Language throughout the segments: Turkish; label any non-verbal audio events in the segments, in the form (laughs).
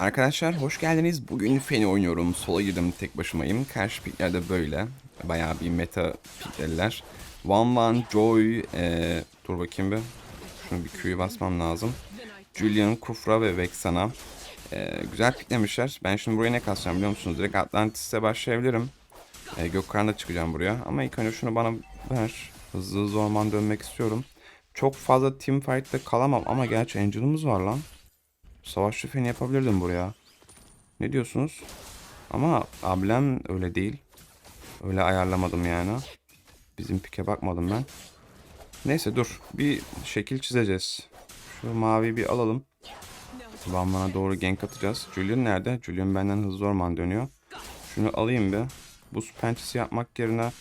Arkadaşlar hoş geldiniz. Bugün Feni oynuyorum. Sola girdim tek başımayım. Karşı piklerde böyle. Bayağı bir meta pikleriler. One One, Joy, ee, dur bakayım bir. Şunu bir Q'yu basmam lazım. Julian, Kufra ve Vexana. Ee, güzel piklemişler. Ben şimdi buraya ne kasacağım biliyor musunuz? Direkt Atlantis'e başlayabilirim. Ee, Gökkaran'da çıkacağım buraya. Ama ilk önce şunu bana ver. Hızlı hızlı orman dönmek istiyorum. Çok fazla team fight'te kalamam ama gerçi Angel'ımız var lan. Savaşçı feni yapabilirdim buraya. Ne diyorsunuz? Ama ablem öyle değil. Öyle ayarlamadım yani. Bizim pike bakmadım ben. Neyse dur. Bir şekil çizeceğiz. Şu mavi bir alalım. Bambana doğru gank atacağız. Julian nerede? Julian benden hızlı orman dönüyor. Şunu alayım bir. Buz pençesi yapmak yerine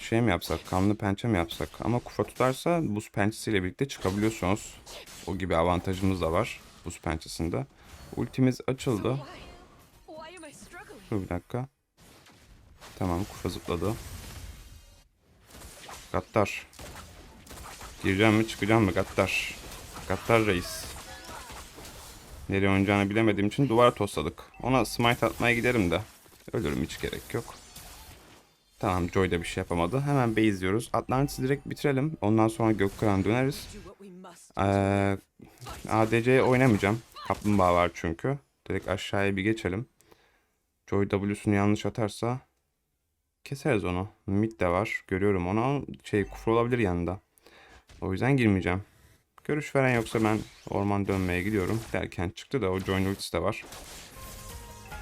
şey mi yapsak? Kanlı pençe mi yapsak? Ama kufa tutarsa buz pençesiyle birlikte çıkabiliyorsunuz. O gibi avantajımız da var buz pençesinde. Ultimiz açıldı. Dur bir dakika. Tamam kufa zıpladı. Gattar. Gireceğim mi çıkacağım mı Gattar. Gattar reis. Nereye oynayacağını bilemediğim için duvara tosladık. Ona smite atmaya giderim de. Ölürüm hiç gerek yok. Tamam Joy da bir şey yapamadı. Hemen base diyoruz. Atlantis'i direkt bitirelim. Ondan sonra Gökkaran döneriz. Ee, ADC oynamayacağım. Kaplumbağa var çünkü. Direkt aşağıya bir geçelim. Joy W'sunu yanlış atarsa keseriz onu. Mid de var. Görüyorum onu. Şey kufur olabilir yanında. O yüzden girmeyeceğim. Görüş veren yoksa ben orman dönmeye gidiyorum. Derken çıktı da o join ultisi de var.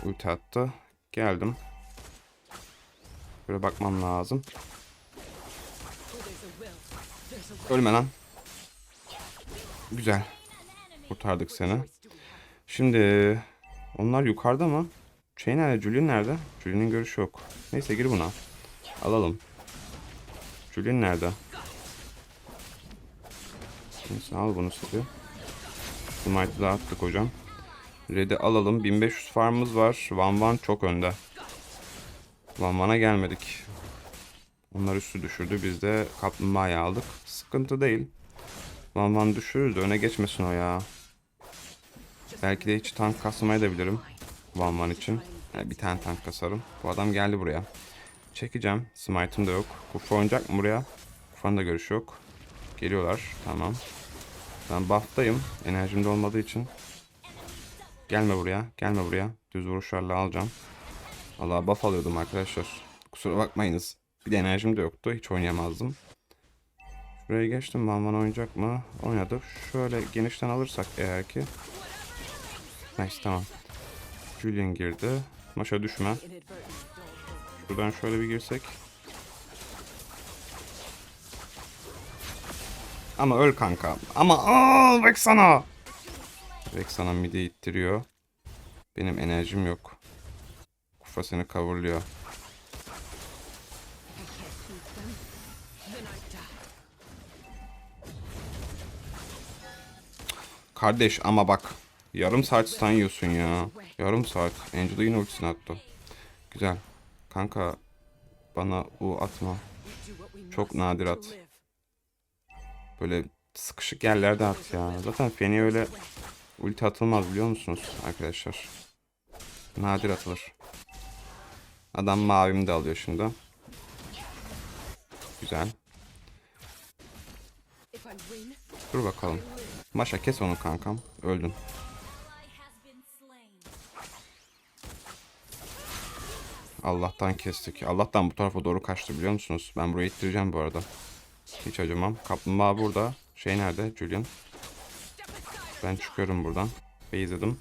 Ulti attı. Geldim. Böyle bakmam lazım. Ölme lan. Güzel. Kurtardık seni. Şimdi onlar yukarıda mı? Şey nerede? Julian nerede? Julian'in görüşü yok. Neyse gir buna. Alalım. Julian nerede? Neyse al bunu sizi. Smite'ı da attık hocam. Red'i alalım. 1500 farmımız var. Van Van çok önde. Van Van'a gelmedik. Onlar üstü düşürdü. Biz de kaplumbağayı aldık. Sıkıntı değil. Van düşürürüz de öne geçmesin o ya. Belki de hiç tank kasmaya da bilirim. Van için. Yani bir tane tank kasarım. Bu adam geldi buraya. Çekeceğim. Smite'ım da yok. Kufa oynayacak mı buraya? Kufa'nın da görüşü yok. Geliyorlar. Tamam. Ben buff'tayım. Enerjimde olmadığı için. Gelme buraya. Gelme buraya. Düz vuruşlarla alacağım. Allah buff alıyordum arkadaşlar. Kusura bakmayınız. Bir de enerjim de yoktu. Hiç oynayamazdım. Şuraya geçtim. Van Van oynayacak mı? Oynadı. Şöyle genişten alırsak eğer ki. Nice tamam. Julian girdi. Maşa düşme. Buradan şöyle bir girsek. Ama öl kanka. Ama aa Vexana. Vexana midi ittiriyor. Benim enerjim yok. Kufa seni. Kardeş ama bak. Yarım saat stun yiyorsun ya. Yarım saat. Angel'a yine ultisini attı. Güzel. Kanka bana U atma. Çok nadir at. Böyle sıkışık yerlerde at ya. Zaten Feni öyle ulti atılmaz biliyor musunuz arkadaşlar? Nadir atılır. Adam mavimi de alıyor şimdi. Güzel. Dur bakalım. Maşa kes onu kankam. Öldün. Allah'tan kestik. Allah'tan bu tarafa doğru kaçtı biliyor musunuz? Ben burayı ittireceğim bu arada. Hiç acımam. Kaplumbağa burada. Şey nerede? Julian. Ben çıkıyorum buradan. Beyzledim.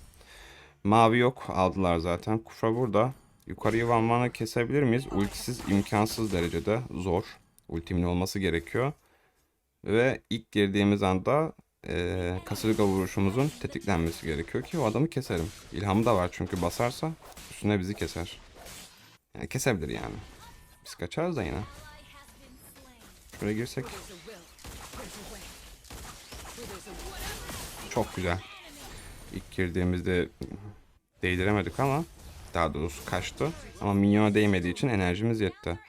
Mavi yok. Aldılar zaten. Kufra burada. Yukarıyı Van Van'a kesebilir miyiz? Ultisiz imkansız derecede zor. Ultimin olması gerekiyor. Ve ilk girdiğimiz anda eee kasırga vuruşumuzun tetiklenmesi gerekiyor ki o adamı keserim. İlhamı da var çünkü basarsa üstüne bizi keser. Yani kesebilir yani. Biz kaçarız da yine. Şuraya girsek çok güzel. İlk girdiğimizde değdiremedik ama daha doğrusu kaçtı. Ama minyona değmediği için enerjimiz yetti.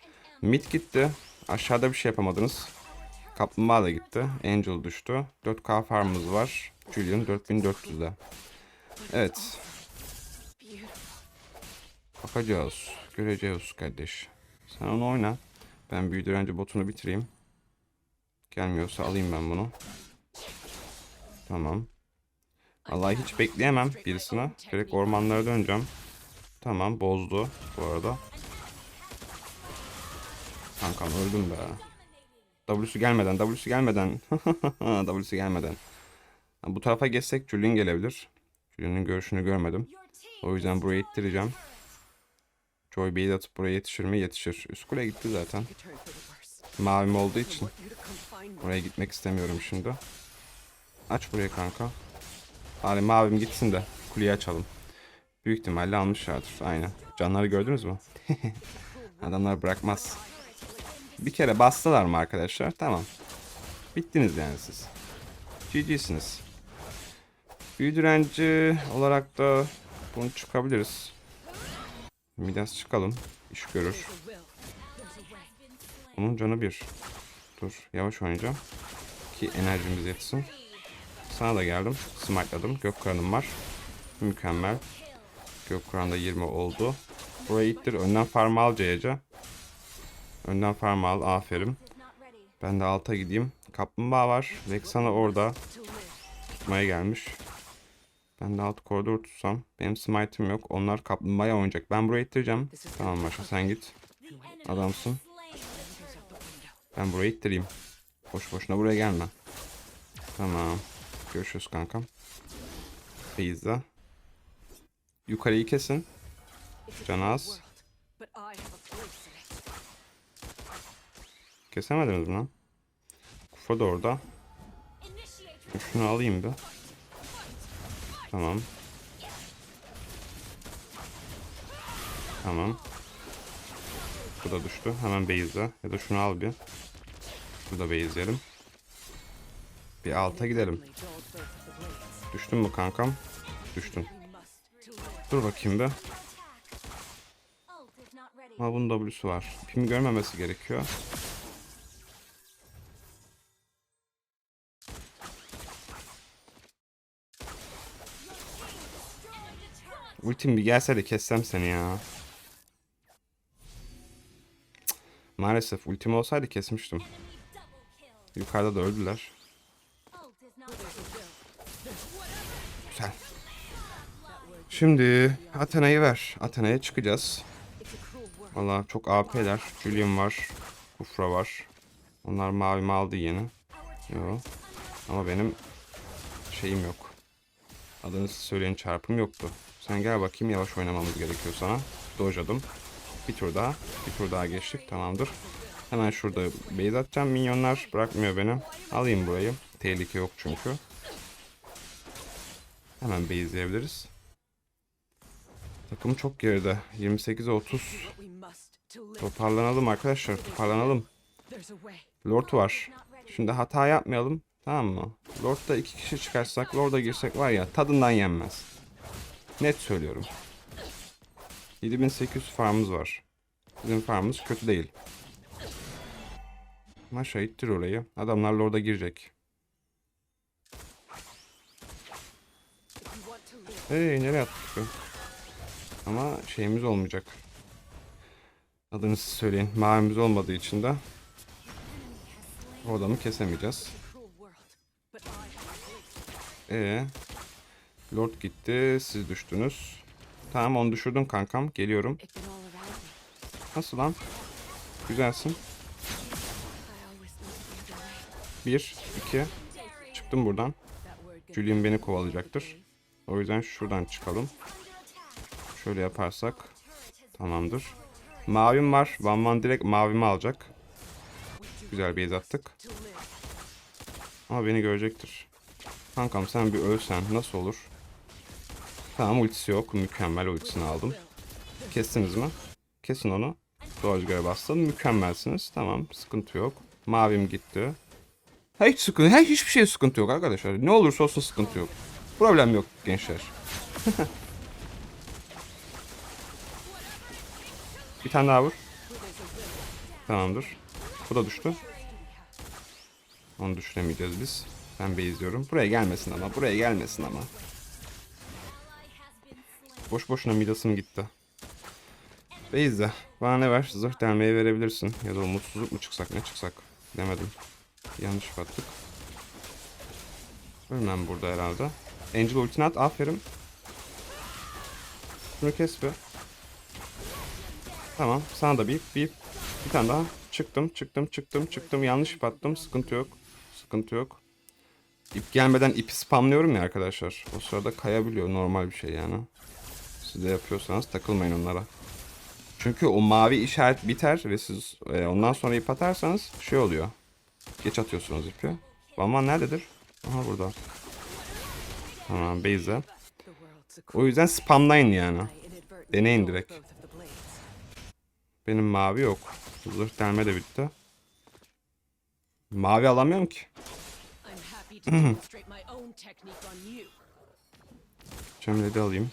Mid gitti. Aşağıda bir şey yapamadınız. Kaplumbağa da gitti. Angel düştü. 4K farmımız var. Julian 4400'de. Evet. Bakacağız. Göreceğiz kardeş. Sen onu oyna. Ben büyü direnci botunu bitireyim. Gelmiyorsa alayım ben bunu. Tamam. Vallahi hiç bekleyemem birisine. Direkt ormanlara döneceğim. Tamam bozdu bu arada. Kankam öldüm be. W'su gelmeden, W'su gelmeden. (laughs) W'su gelmeden. Bu tarafa geçsek Julian gelebilir. Julian'ın görüşünü görmedim. O yüzden buraya ittireceğim. Joy Bey'i atıp buraya yetişir mi? Yetişir. Üst kule gitti zaten. Mavim olduğu için oraya gitmek istemiyorum şimdi. Aç burayı kanka. Bari mavim gitsin de kuleyi açalım. Büyük ihtimalle almışlardır. Aynen. Canları gördünüz mü? (laughs) Adamlar bırakmaz. Bir kere bastılar mı arkadaşlar? Tamam. Bittiniz yani siz. GG'siniz. Büyü direnci olarak da bunu çıkabiliriz. Midas çıkalım. İş görür. Onun canı bir. Dur yavaş oynayacağım. Ki enerjimiz yetsin. Sana da geldim. Smite'ladım. Gökkıran'ım var. Mükemmel. Gökkıran'da 20 oldu. Buraya ittir. Önden farm al C'ye. Önden farm al. Aferin. Ben de alta gideyim. Kaplumbağa var. Vexana orada. Tutmaya gelmiş. Ben de alt koridor tutsam. Benim smite'im yok. Onlar kaplumbağaya oynayacak. Ben buraya ittireceğim. Tamam Maşa sen git. Adamsın. Ben buraya ittireyim. Boş boşuna buraya gelme. Tamam. Görüşürüz kankam. Beyza. Yukarıyı kesin. Can az. Kesemediniz mi lan? Kufa da orada. Şunu alayım bir. Tamam. Tamam. Bu da düştü. Hemen base'e. Ya da şunu al bir. Burada base'leyelim. Bir alta gidelim. Düştün mü kankam? Düştün. Dur bakayım bir. Ama bunun W'su var. Pim görmemesi gerekiyor. Ultim bir gelse de kessem seni ya. Maalesef ultim olsaydı kesmiştim. Yukarıda da öldüler. Şimdi Athena'yı ver. Athena'ya çıkacağız. Valla çok AP'ler. Julian var. Kufra var. Onlar mavimi aldı yeni. Yo. Ama benim şeyim yok. Adını söyleyen çarpım yoktu. Sen gel bakayım yavaş oynamamız gerekiyor sana. Dojladım. Bir tur daha. Bir tur daha geçtik. Tamamdır. Hemen şurada base atacağım. Minyonlar bırakmıyor beni. Alayım burayı. Tehlike yok çünkü. Hemen base'leyebiliriz. Takım çok geride. 28'e 30. What we must to live. Toparlanalım arkadaşlar. Toparlanalım. Lord var. Şimdi hata yapmayalım. Tamam mı? Lord'da iki kişi çıkarsak, Lord'a girsek var ya tadından yenmez. Net söylüyorum. 7800 farmımız var. Bizim farmımız kötü değil. Maşa ittir orayı. Adamlar Lord'a girecek. Hey nereye attık? Ama şeyimiz olmayacak. Adını siz söyleyin. Mavimiz olmadığı için de o adamı kesemeyeceğiz. Ee, Lord gitti, siz düştünüz. Tamam onu düşürdüm kankam. Geliyorum. Nasıl lan? Güzelsin. Bir, iki. Çıktım buradan. Julian beni kovalayacaktır. O yüzden şuradan çıkalım. Şöyle yaparsak tamamdır. Mavim var. Van Van direkt mavimi alacak. Güzel bir attık. to live. Ama beni görecektir. Kankam sen bir ölsen nasıl olur? Tamam ultisi yok. Mükemmel ultisini aldım. Kestiniz mi? Kesin onu. Doğru göre bastım. Mükemmelsiniz. Tamam sıkıntı yok. Mavim gitti. Hiç sıkıntı, ha, hiçbir şey sıkıntı yok arkadaşlar. Ne olursa olsun sıkıntı yok. Problem yok gençler. (laughs) bir tane daha vur. Tamamdır. Bu da düştü. Onu düşüremeyeceğiz biz. Ben izliyorum. Buraya gelmesin ama. Buraya gelmesin ama. Boş boşuna midasım gitti. Beyza bana ne ver? Zırh delmeyi verebilirsin. Ya da umutsuzluk mu çıksak ne çıksak? Demedim. Yanlış battık. Ölmem burada herhalde. Angel ultini aferin. Şunu kes be. Tamam sana da bir bir bir tane daha. Çıktım çıktım çıktım çıktım yanlış ip attım sıkıntı yok. Sıkıntı yok. İp gelmeden ipi spamlıyorum ya arkadaşlar. O sırada kayabiliyor normal bir şey yani. Siz de yapıyorsanız takılmayın onlara. Çünkü o mavi işaret biter ve siz e, ondan sonra ip atarsanız şey oluyor. Geç atıyorsunuz ipi. Bamban nerededir? Aha burada. Tamam Beyza. O yüzden spamlayın yani. Deneyin direkt. Benim mavi yok. Zırh delme de bitti. Mavi alamıyorum ki. (clears throat) You. Cemre'de alayım.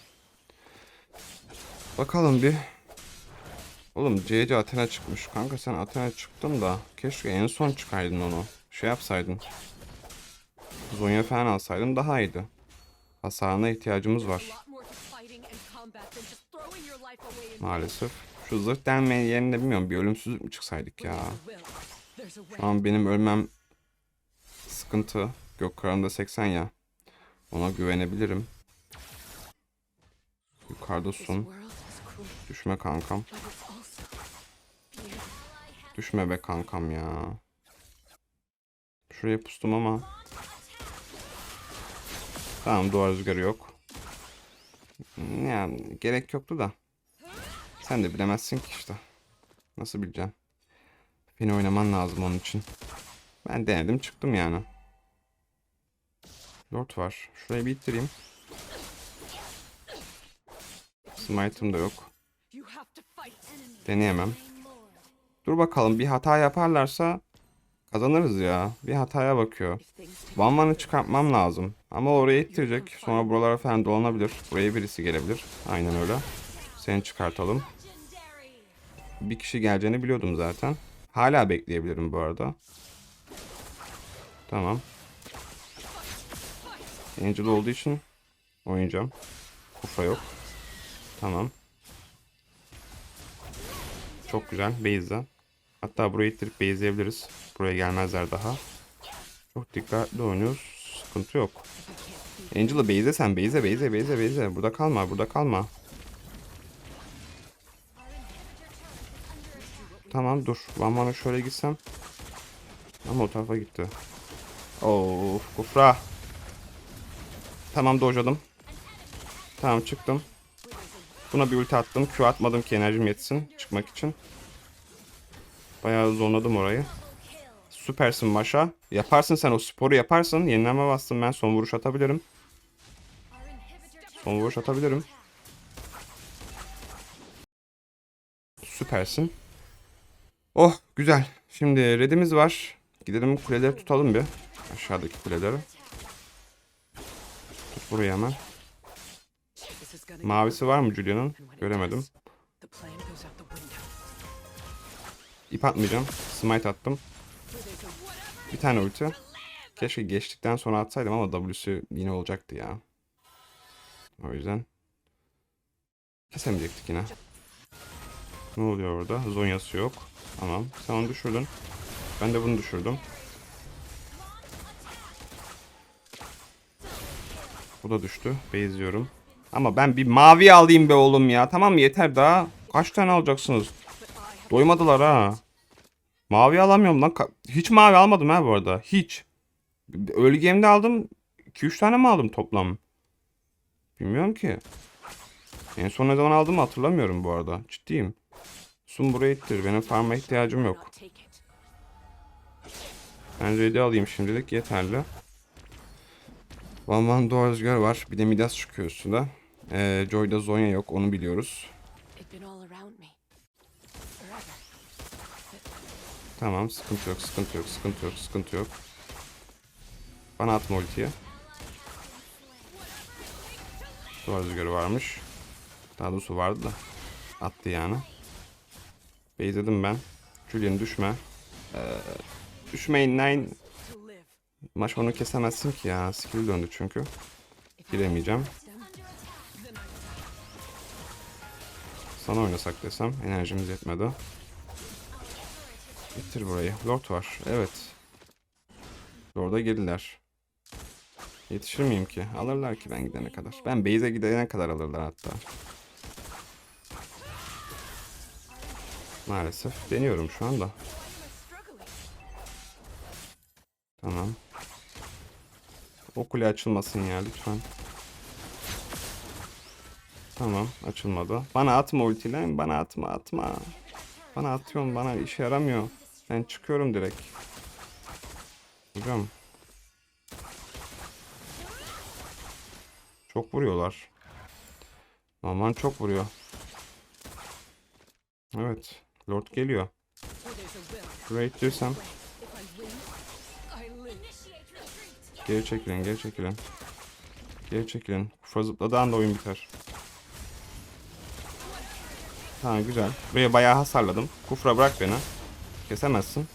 Bakalım bir. Oğlum CC Athena çıkmış. Kanka sen Athena çıktın da keşke en son çıkaydın onu. Şey yapsaydın. Zonya falan alsaydın daha iyiydi. Hasarına ihtiyacımız var. Maalesef. Şu zırh delme yerine bilmiyorum bir ölümsüzlük mü çıksaydık ya. Şu an benim ölmem sıkıntı. Gökkıran'da 80 ya. Ona güvenebilirim. Yukarıda sun. Düşme kankam. Düşme be kankam ya. Şuraya pustum ama. Tamam duvar rüzgarı yok. Yani gerek yoktu da. Sen de bilemezsin ki işte. Nasıl bileceksin? Beni oynaman lazım onun için. Ben denedim çıktım yani. Lord var. Şurayı bir ittireyim. Smite'ım da yok. Deneyemem. Dur bakalım bir hata yaparlarsa kazanırız ya. Bir hataya bakıyor. Van Van'ı çıkartmam lazım. Ama oraya ittirecek. Sonra buralara falan dolanabilir. Buraya birisi gelebilir. Aynen öyle. Seni çıkartalım. Bir kişi geleceğini biliyordum zaten. Hala bekleyebilirim bu arada. Tamam. Angel olduğu için oynayacağım. Kufa yok. Tamam. Çok güzel. Base'den. Hatta burayı ittirip base'leyebiliriz. Buraya gelmezler daha. Çok dikkatli oynuyoruz. Sıkıntı yok. Angel'a base'e sen. Base'e base'e base'e base'e. Burada kalma. Burada kalma. Tamam dur. Van Van'a şöyle gitsem. Ama o tarafa gitti. Of kufra. Tamam dojladım. Tamam çıktım. Buna bir ulti attım. Q atmadım ki enerjim yetsin çıkmak için. Bayağı zorladım orayı. Süpersin Maşa. Yaparsın sen o sporu yaparsın. Yenileme bastım ben son vuruş atabilirim. Son vuruş atabilirim. Süpersin. Oh güzel. Şimdi redimiz var. Gidelim kuleleri tutalım bir. Aşağıdaki kuleleri. Tut burayı hemen. Mavisi var mı Julia'nın? Göremedim. İp atmayacağım. Smite attım. Bir tane ulti. Keşke geçtikten sonra atsaydım ama W'su yine olacaktı ya. O yüzden. Kesemeyecektik yine. Ne oluyor orada? Zonyası yok. Tamam. Sen onu düşürdün. Ben de bunu düşürdüm. Bu da düştü. Beziyorum. Ama ben bir mavi alayım be oğlum ya. Tamam yeter daha. Kaç tane alacaksınız? Doymadılar ha. Mavi alamıyorum lan. Hiç mavi almadım ha bu arada. Hiç. Game'de aldım. 2-3 tane mi aldım toplam? Bilmiyorum ki. En son ne zaman aldığımı hatırlamıyorum bu arada. Ciddiyim. Sun buraya ittir. Benim farma ihtiyacım yok. Ben ready alayım şimdilik. Yeterli. Van Van Doğru Rüzgar var. Bir de Midas çıkıyor üstüne. Ee, Joy'da Zonya yok. Onu biliyoruz. Tamam. Sıkıntı yok. Sıkıntı yok. Sıkıntı yok. Sıkıntı yok. Bana atma ultiyi. Duvar rüzgarı varmış. Daha doğrusu vardı da. Attı yani. Beyzledim ben. Julian düşme. Ee, düşmeyin nine. Maç onu kesemezsin ki ya. Skill döndü çünkü. Giremeyeceğim. Sana oynasak desem enerjimiz yetmedi. Bitir burayı. Lord var. Evet. Lord'a gelirler. Yetişir miyim ki? Alırlar ki ben gidene kadar. Ben base'e gidene kadar alırlar hatta. Maalesef deniyorum şu anda. Tamam. O kule açılmasın ya lütfen. Tamam açılmadı. Bana atma ultiyle. Bana atma atma. Bana atıyorsun bana işe yaramıyor. Ben çıkıyorum direkt. Hocam. Çok vuruyorlar. Aman çok vuruyor. Evet. Lord geliyor. Great. Geri çekilin, geri çekilin. Geri çekilin. Kufa zıpladığı anda oyun biter. Ha güzel. Buraya bayağı hasarladım. Kufra bırak beni. Kesemezsin.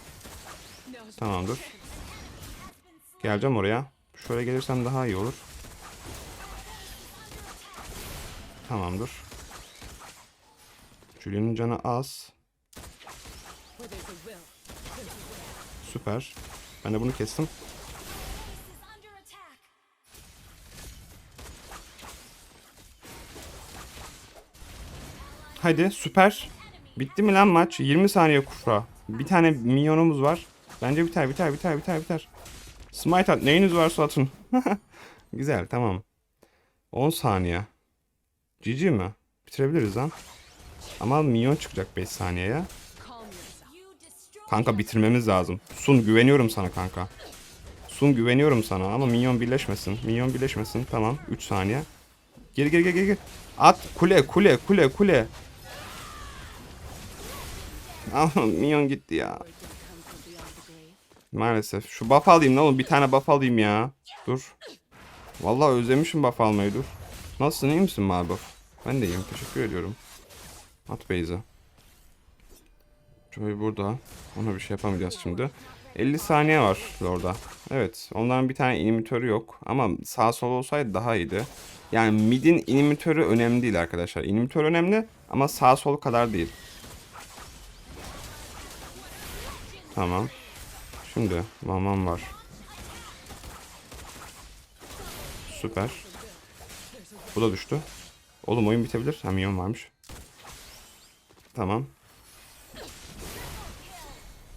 Tamamdır. Geleceğim oraya. Şöyle gelirsem daha iyi olur. Tamamdır. Julian'ın canı az. Süper. Ben de bunu kestim. Hadi süper. Bitti mi lan maç? 20 saniye kufra. Bir tane minyonumuz var. Bence biter biter biter biter biter. Smite at. Neyiniz varsa atın. (laughs) Güzel tamam. 10 saniye. GG mi? Bitirebiliriz lan. Ama minyon çıkacak 5 saniyeye. Kanka bitirmemiz lazım. Sun güveniyorum sana kanka. Sun güveniyorum sana ama minyon birleşmesin. Minyon birleşmesin. Tamam. 3 saniye. Geri geri geri geri. At kule kule kule kule. Ah minyon gitti ya. Maalesef. Şu buff alayım ne oğlum bir tane buff alayım ya. Dur. Vallahi özlemişim buff almayı dur. Nasılsın iyi misin mavi buff? Ben de iyiyim teşekkür ediyorum. At base'e. Joy burada. Ona bir şey yapamayacağız şimdi. 50 saniye var orada. Evet. Onların bir tane inhibitörü yok. Ama sağ sol olsaydı daha iyiydi. Yani midin inhibitörü önemli değil arkadaşlar. İnhibitör önemli ama sağ sol kadar değil. Tamam. Şimdi mamam var. Süper. Bu da düştü. Oğlum oyun bitebilir. Ha minyon varmış. Tamam.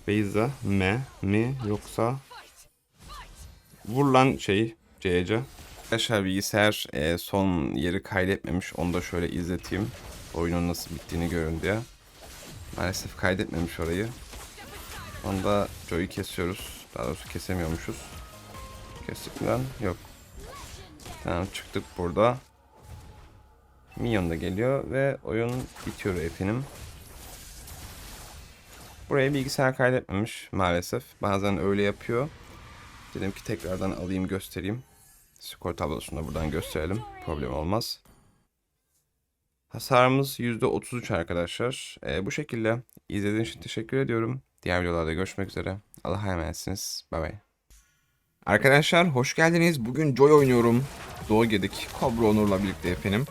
Beyza me mi yoksa vur lan şey CC. Arkadaşlar bilgisayar e, son yeri kaydetmemiş. Onu da şöyle izleteyim. Oyunun nasıl bittiğini görün diye. Maalesef kaydetmemiş orayı. Onda Joy'u kesiyoruz. Daha doğrusu kesemiyormuşuz. Kestik lan? Yok. Tamam çıktık burada. Minyon da geliyor ve oyun bitiyor efendim. Buraya bilgisayar kaydetmemiş maalesef. Bazen öyle yapıyor. Dedim ki tekrardan alayım göstereyim. Skor tablosunu da buradan gösterelim. Problem olmaz. Hasarımız %33 arkadaşlar. Ee, bu şekilde izlediğiniz için teşekkür ediyorum. Diğer videolarda görüşmek üzere. Allah'a emanetsiniz. Bay bay. Arkadaşlar hoş geldiniz. Bugün Joy oynuyorum. Doğu girdik. Cobra Onur'la birlikte efendim.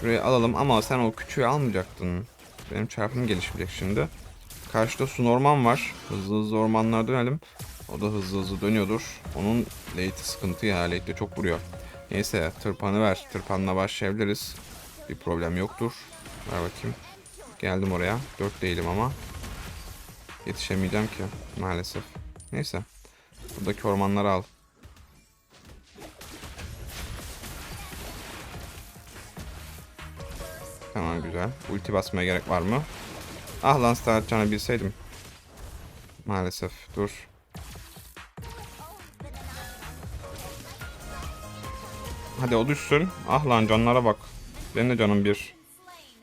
Şurayı alalım ama sen o küçüğü almayacaktın. Benim çarpım gelişmeyecek şimdi. Karşıda su norman var. Hızlı hızlı ormanlara dönelim. O da hızlı hızlı dönüyordur. Onun late'i sıkıntı ya. Late çok vuruyor. Neyse tırpanı ver. Tırpanla başlayabiliriz. Bir problem yoktur. Ver bakayım. Geldim oraya. 4 değilim ama. Yetişemeyeceğim ki maalesef. Neyse. Buradaki ormanları al. Tamam güzel. Ulti basmaya gerek var mı? Ah lan star atacağını bilseydim. Maalesef. Dur. Hadi o düşsün. Ah lan canlara bak. Benim de canım bir.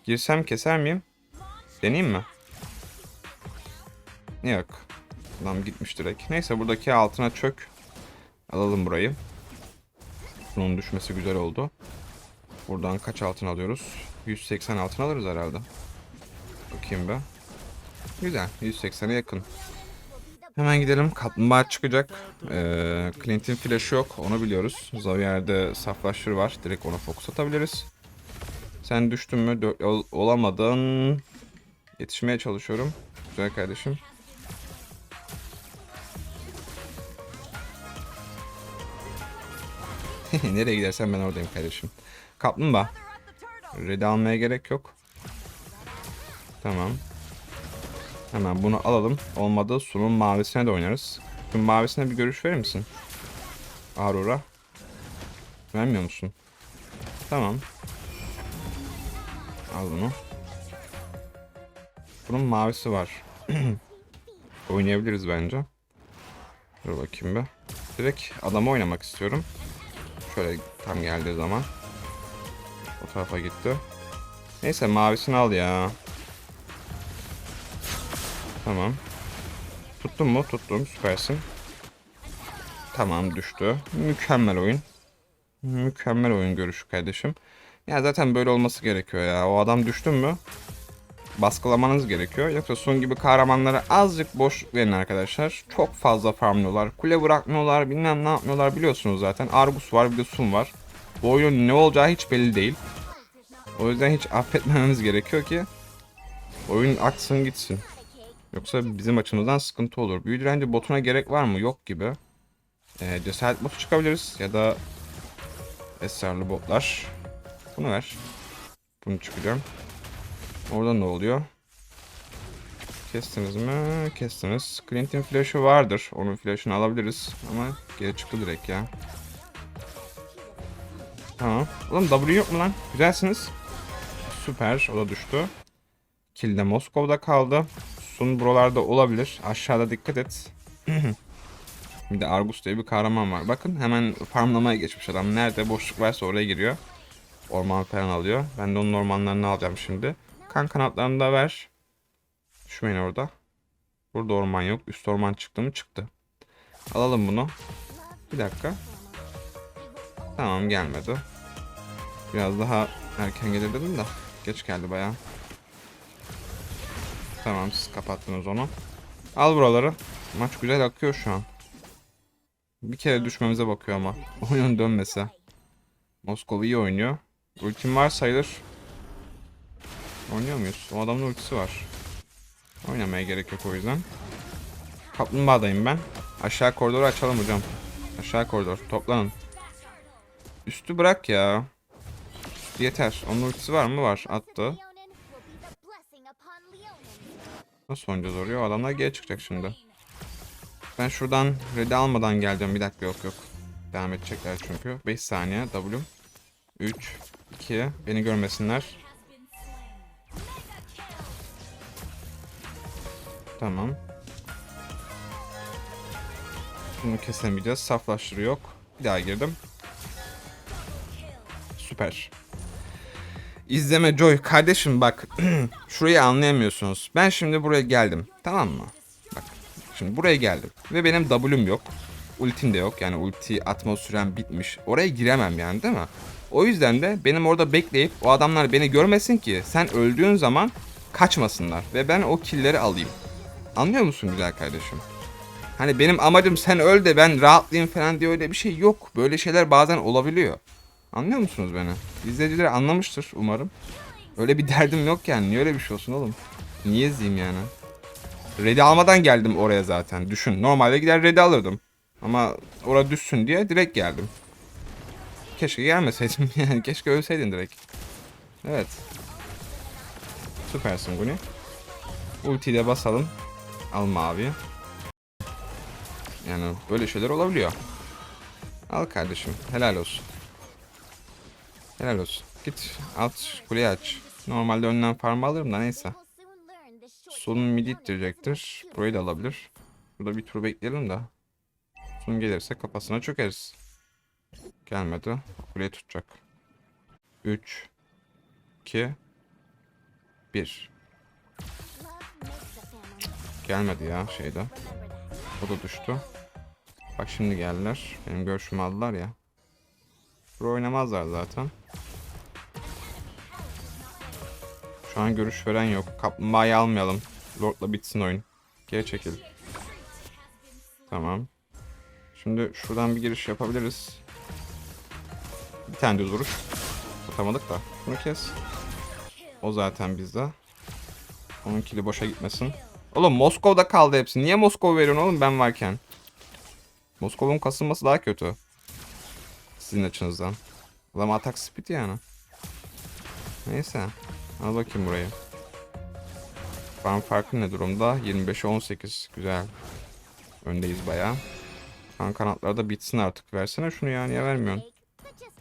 Girsem keser miyim? Deneyeyim mi? Yok. Adam gitmiş direkt. Neyse buradaki altına çök. Alalım burayı. Bunun düşmesi güzel oldu. Buradan kaç altın alıyoruz? 180 altın alırız herhalde. Bakayım be. Güzel. 180'e yakın. Hemen gidelim. Kaplumbağa çıkacak. Ee, Clint'in flash'ı yok. Onu biliyoruz. Zavier'de saflaştır var. Direkt ona fokus atabiliriz. Sen düştün mü? Ol- olamadın. Yetişmeye çalışıyorum. Güzel kardeşim. (laughs) Nereye gidersen ben oradayım kardeşim. Kaplumbağa. Red almaya gerek yok. Tamam. Hemen bunu alalım. Olmadı sunun mavisine de oynarız. Sunun mavisine bir görüş verir misin? Aurora. Vermiyor musun? Tamam. Al bunu. Bunun mavisi var. (clears throat) Oynayabiliriz bence. Dur bakayım bir. Direkt adamı oynamak istiyorum. Şöyle tam geldiği zaman. O tarafa gitti. Neyse mavisini al ya. Tamam. Tuttun mu? Tuttum. Süpersin. Tamam düştü. Mükemmel oyun. Mükemmel oyun görüşü kardeşim. Ya zaten böyle olması gerekiyor ya. O adam düştü mü? Baskılamanız gerekiyor. Yoksa Sun gibi kahramanlara azıcık boş verin arkadaşlar. Çok fazla farmlıyorlar. Kule bırakmıyorlar. Bilmem ne yapmıyorlar biliyorsunuz zaten. Argus var bir de Sun var. Bu oyunun ne olacağı hiç belli değil. O yüzden hiç affetmememiz gerekiyor ki oyun aksın gitsin. Yoksa bizim açımızdan sıkıntı olur. Büyü direnci botuna gerek var mı? Yok gibi. Ee, cesaret botu çıkabiliriz ya da esrarlı botlar. Bunu ver. Bunu çıkacağım. Orada ne oluyor? Kestiniz mi? Kestiniz. Clint'in flash'ı vardır. Onun flash'ını alabiliriz. Ama geri çıktı direkt ya. Tamam. Oğlum W yok mu lan? Güzelsiniz. Süper. O da düştü. Kill de Moskov'da kaldı. Sun buralarda olabilir. Aşağıda dikkat et. bir de Argus diye bir kahraman var. Bakın hemen farmlamaya geçmiş adam. Nerede boşluk varsa oraya giriyor. Orman falan alıyor. Ben de onun ormanlarını alacağım şimdi. Kan kanatlarını da ver. Düşmeyin orada. Burada orman yok. Üst orman çıktı mı? Çıktı. Alalım bunu. Bir dakika. Tamam gelmedi. Biraz daha erken gelir dedim de. Geç geldi bayağı. Tamam siz kapattınız onu. Al buraları. Maç güzel akıyor şu an. Bir kere düşmemize bakıyor ama. (laughs) Oyun dönmese. Moskova iyi oynuyor. Ultim var sayılır. Oynuyor muyuz? O adamın ultisi var. Oynamaya gerek yok o yüzden. Kaplumbağadayım ben. Aşağı koridoru açalım hocam. Aşağı koridor. Toplanın. Üstü bırak ya. Yeter. Onun ultisi var mı? Var. Attı. Nasıl oynayacağız oraya? Adamlar geri çıkacak şimdi. Ben şuradan red'i almadan geleceğim. Bir dakika yok yok. Devam edecekler çünkü. 5 saniye. W. 3, 2. Beni görmesinler. Tamam. Bunu kesemeyeceğiz. Saflaştırı yok. Bir daha girdim. Süper. İzleme Joy. Kardeşim bak. (clears throat) Şurayı anlayamıyorsunuz. Ben şimdi buraya geldim. Tamam mı? Bak. Şimdi buraya geldim. Ve benim W'm yok. Ultim de yok. Yani ulti atma bitmiş. Oraya giremem yani değil mi? O yüzden de benim orada bekleyip o adamlar beni görmesin ki sen öldüğün zaman kaçmasınlar. Ve ben o killleri alayım. Anlıyor musun güzel kardeşim? Hani benim amacım sen öl de ben rahatlayayım falan diye öyle bir şey yok. Böyle şeyler bazen olabiliyor. Anlıyor musunuz beni? İzleyiciler anlamıştır umarım. Öyle bir derdim yok yani. Niye öyle bir şey olsun oğlum? Niye izleyeyim yani? Red'i almadan geldim oraya zaten. Düşün. Normalde gider Red'i alırdım. Ama orada düşsün diye direkt geldim. Keşke gelmeseydim (laughs) yani. Keşke ölseydin direkt. Evet. Süpersin Guni. Ultiyi de basalım. Al mavi. Yani böyle şeyler olabiliyor. Al kardeşim. Helal olsun. Helal olsun. Git alt kuleyi aç. Normalde önden farm alırım da neyse. Sun mid ittirecektir. Burayı da alabilir. Burada bir tur bekleyelim de. Sun gelirse kafasına çökeriz. Gelmedi. Kuleyi tutacak. 3 2 1 Gelmedi ya şeyde. O da düştü. Bak şimdi geldiler. Benim görüşümü aldılar ya. Bura oynamazlar zaten. Şu an görüş veren yok. Kaplumbağayı almayalım. Lord'la bitsin oyun. Geri çekil. Tamam. Şimdi şuradan bir giriş yapabiliriz. Bir tane düz vuruş. Atamadık da. Bunu kes. O zaten bizde. Onun kili boşa gitmesin. Oğlum Moskov'da kaldı hepsi. Niye Moskova veriyorsun oğlum ben varken? Moskova'nın kasılması daha kötü. Sizin açınızdan. Adam atak speed yani. Neyse. Al bakayım burayı. Farm farkı ne durumda? 25'e 18. Güzel. Öndeyiz bayağı. Kan kanatları da bitsin artık. Versene şunu ya. Niye vermiyorsun?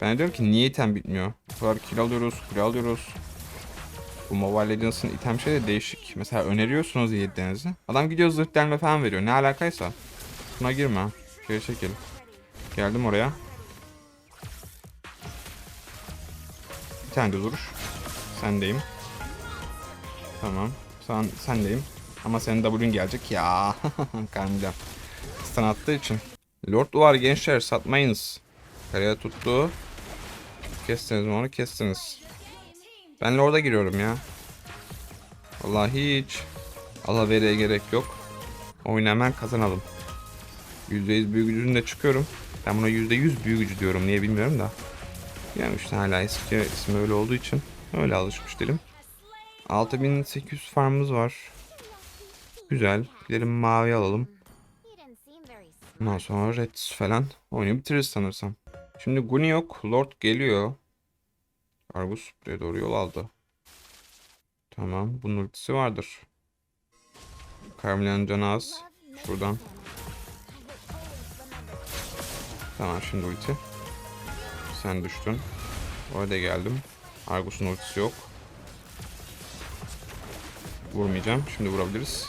Ben diyorum ki niye item bitmiyor? Bu kadar kill alıyoruz, kule alıyoruz. Bu Mobile Legends'ın item şey de değişik. Mesela öneriyorsunuz yediğinizi. Adam gidiyor zırh delme falan veriyor. Ne alakaysa. Buna girme. Geri çekil. Geldim oraya. Bir tane de vuruş. Sendeyim. Tamam. Sen, sendeyim. Ama senin W'ün gelecek ya. (laughs) Kanca. Stun attığı için. Lord var gençler satmayınız. Karaya tuttu. Kestiniz mi onu kestiniz. Ben Lord'a giriyorum ya. Vallahi hiç alavereye gerek yok. Oyunu hemen kazanalım. %100 büyük gücünde çıkıyorum. Ben buna %100 büyük gücü diyorum. Niye bilmiyorum da. Yani işte hala eski ismi öyle olduğu için öyle alışmış dilim. 6800 farmımız var. Güzel. Gidelim mavi alalım. Ondan sonra red falan oyunu bitiririz sanırsam. Şimdi Guni yok. Lord geliyor. Argus buraya doğru yol aldı. Tamam. Bunun ultisi vardır. Carmelian canı az. Şuradan. Tamam şimdi ulti. Sen düştün. Orada geldim. Argus'un ultisi yok. Vurmayacağım. Şimdi vurabiliriz.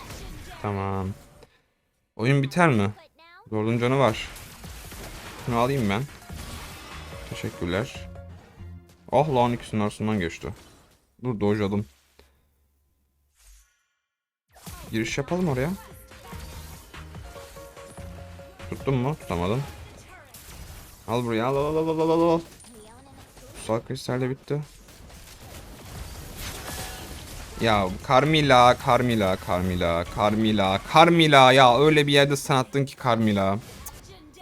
Tamam. Oyun biter mi? Lord'un canı var. Şunu alayım ben. Teşekkürler. Oh lan ikisinin arasından geçti. Dur dojladım. Giriş yapalım oraya. Tuttun mu? Tutamadım. Al buraya al al al al al al al. Kutsal kristal de bitti. Ya Carmila, Carmila, Carmila, Carmila, Carmila ya öyle bir yerde sanattın ki Carmila.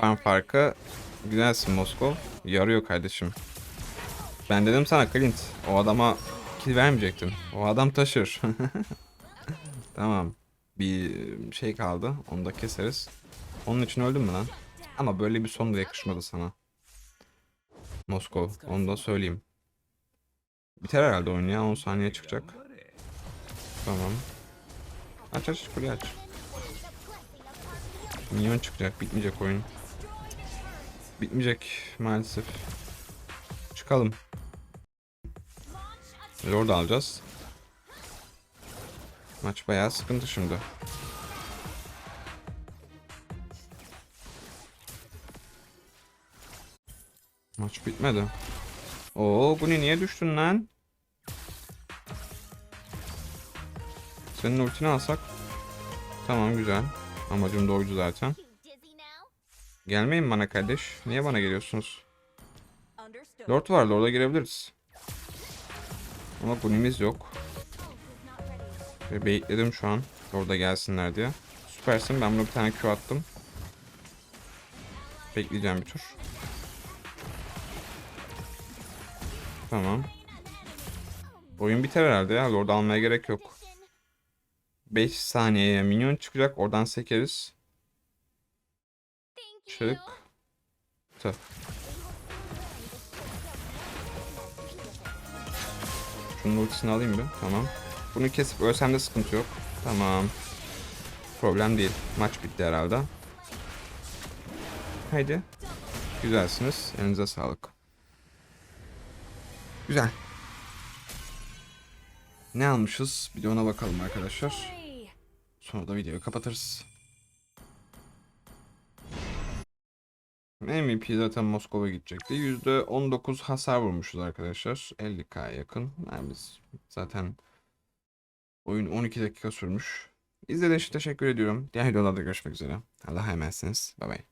Fan farkı güzelsin Moskov. Yarıyor kardeşim. Ben dedim sana Clint o adama kill vermeyecektin. O adam taşır. (laughs) tamam. Bir şey kaldı. Onu da keseriz. Onun için öldün mü lan? Ama böyle bir son da yakışmadı sana. Moskov. Onu da söyleyeyim. Biter herhalde oyun ya. 10 saniye çıkacak. Tamam. Aç aç kuleyi aç. Minyon çıkacak. Bitmeyecek oyun. Bitmeyecek maalesef. Çıkalım. Lord alacağız. Maç bayağı sıkıntı şimdi. Maç bitmedi. Oo bu niye düştün lan? Senin ultini alsak. Tamam güzel. Amacım oydu zaten. Gelmeyin bana kardeş. Niye bana geliyorsunuz? Lord var. Lord'a girebiliriz. Ama gunimiz yok. Ve bekledim şu an. Lord'a gelsinler diye. Süpersin. Ben buna bir tane Q attım. Bekleyeceğim bir tur. Tamam. Oyun biter herhalde ya. Lord almaya gerek yok. 5 saniyeye minyon çıkacak. Oradan sekeriz. Çık. Tı. Şunun ultisini alayım bir. Tamam. Bunu kesip ölsem de sıkıntı yok. Tamam. Problem değil. Maç bitti herhalde. Haydi. Güzelsiniz. Elinize sağlık. Güzel. Ne almışız? Bir de ona bakalım arkadaşlar. Sonra da videoyu kapatırız. MVP zaten Moskova gidecekti. %19 hasar vurmuşuz arkadaşlar. 50k yakın. Yani biz zaten oyun 12 dakika sürmüş. İzlediğiniz için teşekkür ediyorum. Diğer videolarda görüşmek üzere. Allah'a emanetsiniz. Bay bay.